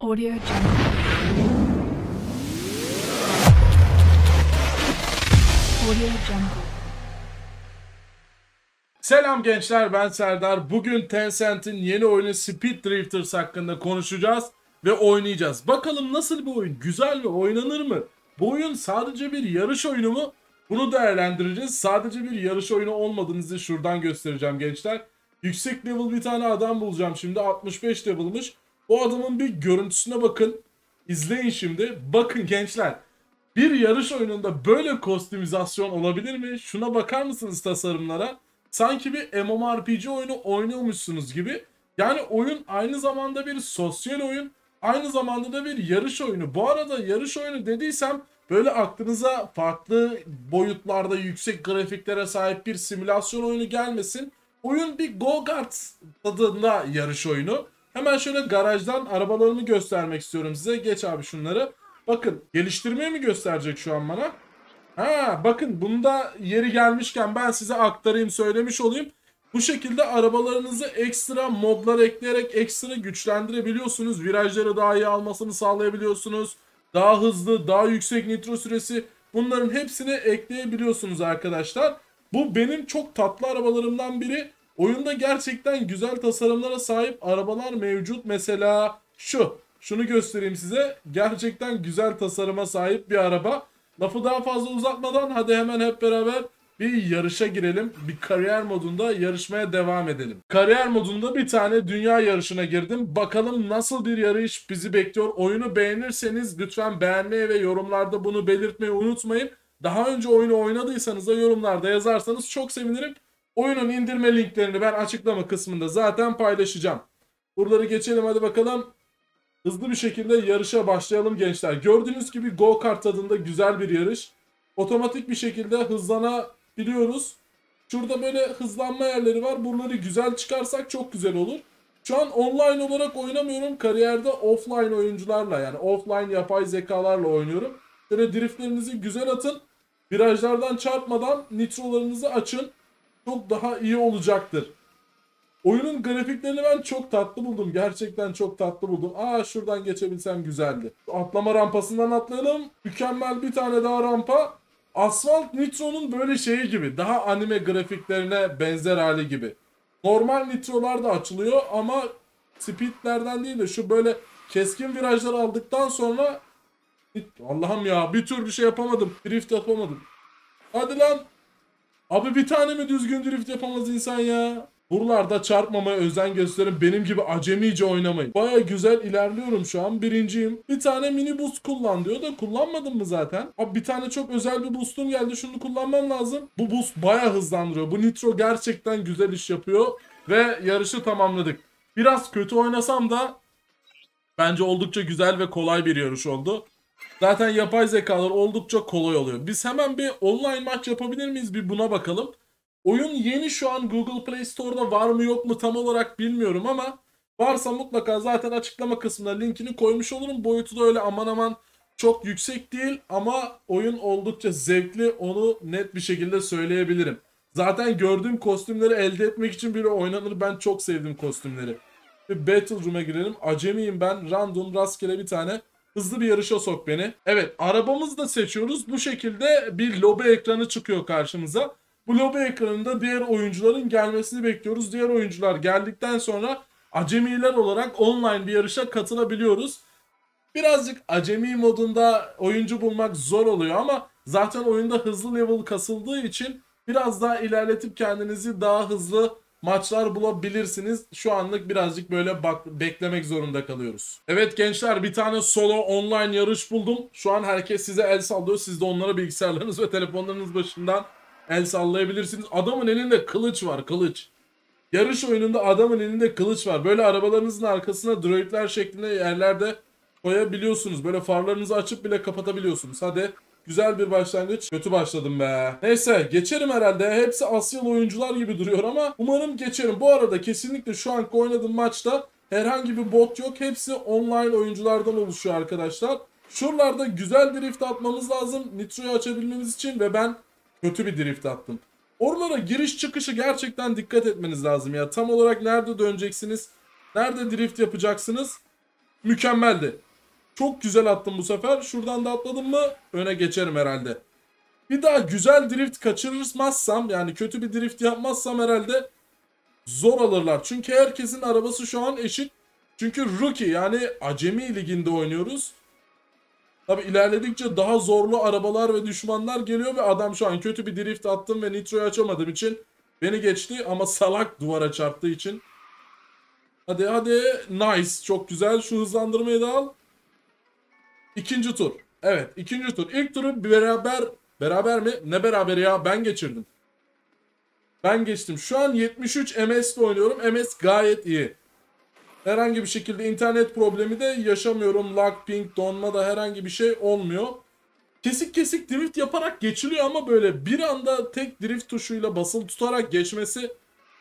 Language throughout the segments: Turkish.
Audio Jungle. Audio Jungle. Selam gençler ben Serdar. Bugün Tencent'in yeni oyunu Speed Drifters hakkında konuşacağız ve oynayacağız. Bakalım nasıl bir oyun? Güzel mi? Oynanır mı? Bu oyun sadece bir yarış oyunu mu? Bunu değerlendireceğiz. Sadece bir yarış oyunu olmadığını size şuradan göstereceğim gençler. Yüksek level bir tane adam bulacağım şimdi. 65 level'mış. O adamın bir görüntüsüne bakın. İzleyin şimdi. Bakın gençler. Bir yarış oyununda böyle kostümizasyon olabilir mi? Şuna bakar mısınız tasarımlara? Sanki bir MMORPG oyunu oynuyormuşsunuz gibi. Yani oyun aynı zamanda bir sosyal oyun, aynı zamanda da bir yarış oyunu. Bu arada yarış oyunu dediysem böyle aklınıza farklı boyutlarda yüksek grafiklere sahip bir simülasyon oyunu gelmesin. Oyun bir go-kart tadında yarış oyunu. Hemen şöyle garajdan arabalarımı göstermek istiyorum size. Geç abi şunları. Bakın geliştirmeyi mi gösterecek şu an bana? Ha bakın bunda yeri gelmişken ben size aktarayım söylemiş olayım. Bu şekilde arabalarınızı ekstra modlar ekleyerek ekstra güçlendirebiliyorsunuz. Virajları daha iyi almasını sağlayabiliyorsunuz. Daha hızlı, daha yüksek nitro süresi bunların hepsini ekleyebiliyorsunuz arkadaşlar. Bu benim çok tatlı arabalarımdan biri. Oyunda gerçekten güzel tasarımlara sahip arabalar mevcut. Mesela şu. Şunu göstereyim size. Gerçekten güzel tasarıma sahip bir araba. Lafı daha fazla uzatmadan hadi hemen hep beraber bir yarışa girelim. Bir kariyer modunda yarışmaya devam edelim. Kariyer modunda bir tane dünya yarışına girdim. Bakalım nasıl bir yarış bizi bekliyor. Oyunu beğenirseniz lütfen beğenmeyi ve yorumlarda bunu belirtmeyi unutmayın. Daha önce oyunu oynadıysanız da yorumlarda yazarsanız çok sevinirim. Oyunun indirme linklerini ben açıklama kısmında zaten paylaşacağım. Buraları geçelim hadi bakalım. Hızlı bir şekilde yarışa başlayalım gençler. Gördüğünüz gibi go kart tadında güzel bir yarış. Otomatik bir şekilde hızlanabiliyoruz. Şurada böyle hızlanma yerleri var. Bunları güzel çıkarsak çok güzel olur. Şu an online olarak oynamıyorum. Kariyerde offline oyuncularla yani offline yapay zekalarla oynuyorum. Şöyle driftlerinizi güzel atın. Virajlardan çarpmadan nitrolarınızı açın. Çok daha iyi olacaktır. Oyunun grafiklerini ben çok tatlı buldum. Gerçekten çok tatlı buldum. Aa şuradan geçebilsem güzeldi. Atlama rampasından atlayalım. Mükemmel bir tane daha rampa. Asfalt Nitro'nun böyle şeyi gibi. Daha anime grafiklerine benzer hali gibi. Normal Nitro'lar da açılıyor ama Speed'lerden değil de şu böyle keskin virajlar aldıktan sonra Allah'ım ya bir tür bir şey yapamadım. Drift yapamadım. Hadi lan. Abi bir tane mi düzgün drift yapamaz insan ya? Buralarda çarpmamaya özen gösterin. Benim gibi acemice oynamayın. Baya güzel ilerliyorum şu an. Birinciyim. Bir tane mini boost kullan diyor da kullanmadım mı zaten? Abi bir tane çok özel bir boostum geldi. Şunu kullanmam lazım. Bu boost baya hızlandırıyor. Bu nitro gerçekten güzel iş yapıyor. Ve yarışı tamamladık. Biraz kötü oynasam da bence oldukça güzel ve kolay bir yarış oldu. Zaten yapay zekalar oldukça kolay oluyor. Biz hemen bir online maç yapabilir miyiz? Bir buna bakalım. Oyun yeni şu an Google Play Store'da var mı yok mu tam olarak bilmiyorum ama varsa mutlaka zaten açıklama kısmına linkini koymuş olurum. Boyutu da öyle aman aman çok yüksek değil ama oyun oldukça zevkli onu net bir şekilde söyleyebilirim. Zaten gördüğüm kostümleri elde etmek için bile oynanır. Ben çok sevdim kostümleri. Bir Battle Room'a girelim. Acemiyim ben. Random rastgele bir tane hızlı bir yarışa sok beni. Evet arabamızı da seçiyoruz. Bu şekilde bir lobi ekranı çıkıyor karşımıza. Bu lobi ekranında diğer oyuncuların gelmesini bekliyoruz. Diğer oyuncular geldikten sonra acemiler olarak online bir yarışa katılabiliyoruz. Birazcık acemi modunda oyuncu bulmak zor oluyor ama zaten oyunda hızlı level kasıldığı için biraz daha ilerletip kendinizi daha hızlı maçlar bulabilirsiniz. Şu anlık birazcık böyle bak beklemek zorunda kalıyoruz. Evet gençler bir tane solo online yarış buldum. Şu an herkes size el sallıyor. Siz de onlara bilgisayarlarınız ve telefonlarınız başından el sallayabilirsiniz. Adamın elinde kılıç var kılıç. Yarış oyununda adamın elinde kılıç var. Böyle arabalarınızın arkasına droidler şeklinde yerlerde koyabiliyorsunuz. Böyle farlarınızı açıp bile kapatabiliyorsunuz. Hadi güzel bir başlangıç. Kötü başladım be. Neyse geçerim herhalde. Hepsi Asyalı oyuncular gibi duruyor ama umarım geçerim. Bu arada kesinlikle şu anki oynadığım maçta herhangi bir bot yok. Hepsi online oyunculardan oluşuyor arkadaşlar. Şuralarda güzel drift atmamız lazım. Nitro'yu açabilmemiz için ve ben kötü bir drift attım. Oralara giriş çıkışı gerçekten dikkat etmeniz lazım ya. Tam olarak nerede döneceksiniz? Nerede drift yapacaksınız? mükemmeldi. Çok güzel attım bu sefer. Şuradan da atladım mı öne geçerim herhalde. Bir daha güzel drift kaçırmazsam yani kötü bir drift yapmazsam herhalde zor alırlar. Çünkü herkesin arabası şu an eşit. Çünkü rookie yani acemi liginde oynuyoruz. Tabi ilerledikçe daha zorlu arabalar ve düşmanlar geliyor ve adam şu an kötü bir drift attım ve nitroyu açamadığım için beni geçti ama salak duvara çarptığı için. Hadi hadi nice çok güzel şu hızlandırmayı da al. İkinci tur. Evet ikinci tur. İlk turu beraber beraber mi? Ne beraber ya ben geçirdim. Ben geçtim. Şu an 73 MS ile oynuyorum. MS gayet iyi. Herhangi bir şekilde internet problemi de yaşamıyorum. Lag, ping, donma da herhangi bir şey olmuyor. Kesik kesik drift yaparak geçiliyor ama böyle bir anda tek drift tuşuyla basılı tutarak geçmesi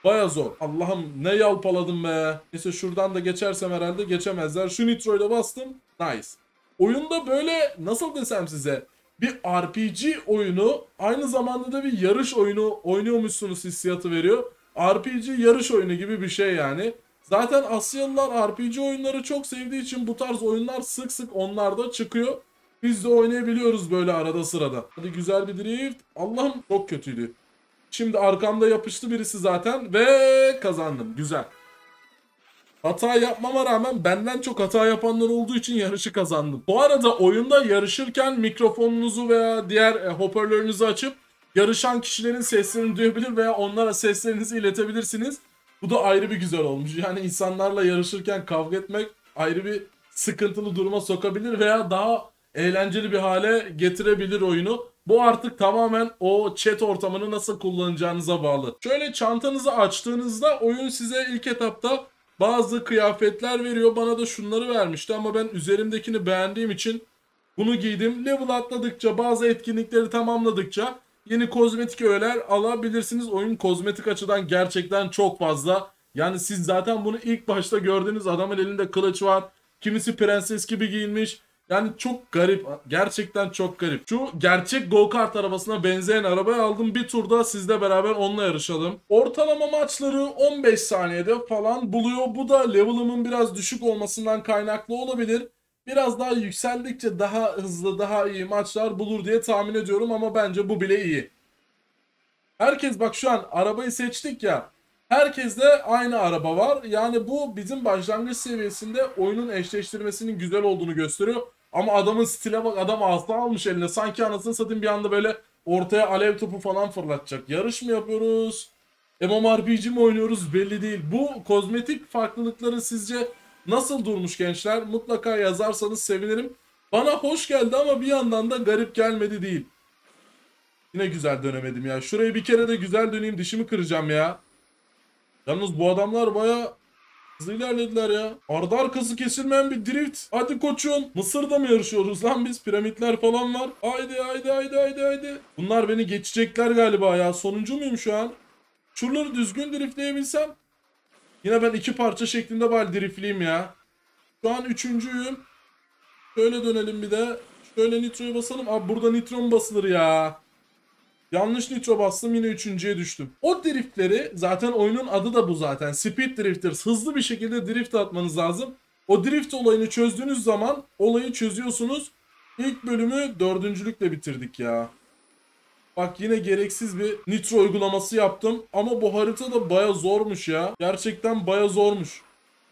baya zor. Allah'ım ne yalpaladım be. Neyse şuradan da geçersem herhalde geçemezler. Şu nitroyla bastım. Nice. Oyunda böyle nasıl desem size bir RPG oyunu aynı zamanda da bir yarış oyunu oynuyormuşsunuz hissiyatı veriyor. RPG yarış oyunu gibi bir şey yani. Zaten Asyalılar RPG oyunları çok sevdiği için bu tarz oyunlar sık sık onlarda çıkıyor. Biz de oynayabiliyoruz böyle arada sırada. Hadi güzel bir drift. Allah'ım çok kötüydü. Şimdi arkamda yapıştı birisi zaten ve kazandım. Güzel. Hata yapmama rağmen benden çok hata yapanlar olduğu için yarışı kazandım. Bu arada oyunda yarışırken mikrofonunuzu veya diğer e, hoparlörünüzü açıp yarışan kişilerin seslerini duyabilir veya onlara seslerinizi iletebilirsiniz. Bu da ayrı bir güzel olmuş. Yani insanlarla yarışırken kavga etmek ayrı bir sıkıntılı duruma sokabilir veya daha eğlenceli bir hale getirebilir oyunu. Bu artık tamamen o chat ortamını nasıl kullanacağınıza bağlı. Şöyle çantanızı açtığınızda oyun size ilk etapta bazı kıyafetler veriyor. Bana da şunları vermişti ama ben üzerimdekini beğendiğim için bunu giydim. Level atladıkça bazı etkinlikleri tamamladıkça yeni kozmetik öğeler alabilirsiniz. Oyun kozmetik açıdan gerçekten çok fazla. Yani siz zaten bunu ilk başta gördüğünüz adamın elinde kılıç var. Kimisi prenses gibi giyinmiş. Yani çok garip. Gerçekten çok garip. Şu gerçek go-kart arabasına benzeyen arabayı aldım. Bir turda sizle beraber onunla yarışalım. Ortalama maçları 15 saniyede falan buluyor. Bu da level'ımın biraz düşük olmasından kaynaklı olabilir. Biraz daha yükseldikçe daha hızlı, daha iyi maçlar bulur diye tahmin ediyorum ama bence bu bile iyi. Herkes bak şu an arabayı seçtik ya. Herkeste aynı araba var. Yani bu bizim başlangıç seviyesinde oyunun eşleştirmesinin güzel olduğunu gösteriyor. Ama adamın stile bak adam asa almış eline. Sanki anasını satayım bir anda böyle ortaya alev topu falan fırlatacak. Yarış mı yapıyoruz? MMORPG mi oynuyoruz belli değil. Bu kozmetik farklılıkları sizce nasıl durmuş gençler? Mutlaka yazarsanız sevinirim. Bana hoş geldi ama bir yandan da garip gelmedi değil. Yine güzel dönemedim ya. Şurayı bir kere de güzel döneyim dişimi kıracağım ya. Yalnız bu adamlar baya hızlı ilerlediler ya. Ardı arkası kesilmeyen bir drift. Hadi koçum. Mısır'da mı yarışıyoruz lan biz? Piramitler falan var. Haydi haydi haydi haydi haydi. Bunlar beni geçecekler galiba ya. Sonuncu muyum şu an? Şuraları düzgün driftleyebilsem. Yine ben iki parça şeklinde bari driftleyeyim ya. Şu an üçüncüyüm. Şöyle dönelim bir de. Şöyle nitroyu basalım. Abi burada nitro mu basılır ya? Yanlış nitro bastım yine üçüncüye düştüm. O driftleri zaten oyunun adı da bu zaten. Speed Drifters. Hızlı bir şekilde drift atmanız lazım. O drift olayını çözdüğünüz zaman olayı çözüyorsunuz. İlk bölümü dördüncülükle bitirdik ya. Bak yine gereksiz bir nitro uygulaması yaptım. Ama bu harita da baya zormuş ya. Gerçekten baya zormuş.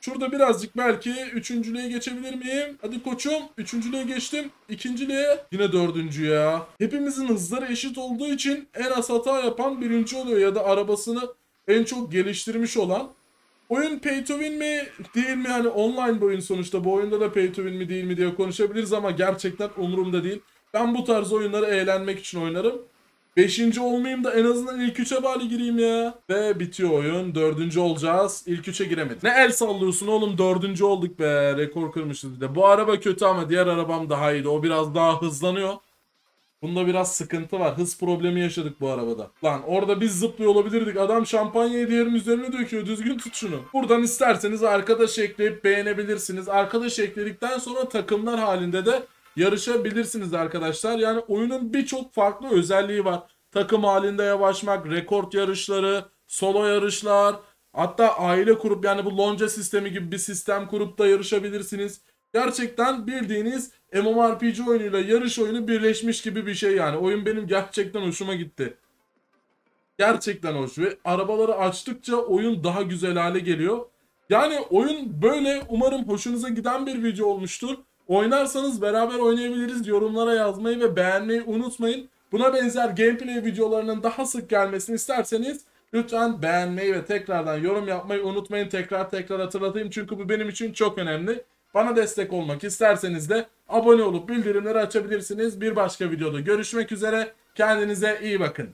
Şurada birazcık belki üçüncülüğe geçebilir miyim? Hadi koçum. Üçüncülüğe geçtim. İkinciliğe yine dördüncü ya. Hepimizin hızları eşit olduğu için en az hata yapan birinci oluyor. Ya da arabasını en çok geliştirmiş olan. Oyun pay to win mi değil mi? Hani online bir oyun sonuçta. Bu oyunda da pay to win mi değil mi diye konuşabiliriz ama gerçekten umurumda değil. Ben bu tarz oyunları eğlenmek için oynarım. Beşinci olmayayım da en azından ilk üçe bari gireyim ya. Ve bitiyor oyun. Dördüncü olacağız. İlk üçe giremedik. Ne el sallıyorsun oğlum dördüncü olduk be. Rekor kırmışız bir de. Bu araba kötü ama diğer arabam daha iyiydi. O biraz daha hızlanıyor. Bunda biraz sıkıntı var. Hız problemi yaşadık bu arabada. Lan orada biz zıplıyor olabilirdik. Adam şampanyayı diğerinin üzerine döküyor. Düzgün tut şunu. Buradan isterseniz arkadaş ekleyip beğenebilirsiniz. Arkadaş ekledikten sonra takımlar halinde de yarışabilirsiniz arkadaşlar. Yani oyunun birçok farklı özelliği var. Takım halinde yavaşmak, rekord yarışları, solo yarışlar, hatta aile kurup yani bu lonca sistemi gibi bir sistem kurup da yarışabilirsiniz. Gerçekten bildiğiniz MMORPG oyunuyla yarış oyunu birleşmiş gibi bir şey yani. Oyun benim gerçekten hoşuma gitti. Gerçekten hoş ve arabaları açtıkça oyun daha güzel hale geliyor. Yani oyun böyle umarım hoşunuza giden bir video olmuştur. Oynarsanız beraber oynayabiliriz. Yorumlara yazmayı ve beğenmeyi unutmayın. Buna benzer gameplay videolarının daha sık gelmesini isterseniz lütfen beğenmeyi ve tekrardan yorum yapmayı unutmayın. Tekrar tekrar hatırlatayım çünkü bu benim için çok önemli. Bana destek olmak isterseniz de abone olup bildirimleri açabilirsiniz. Bir başka videoda görüşmek üzere. Kendinize iyi bakın.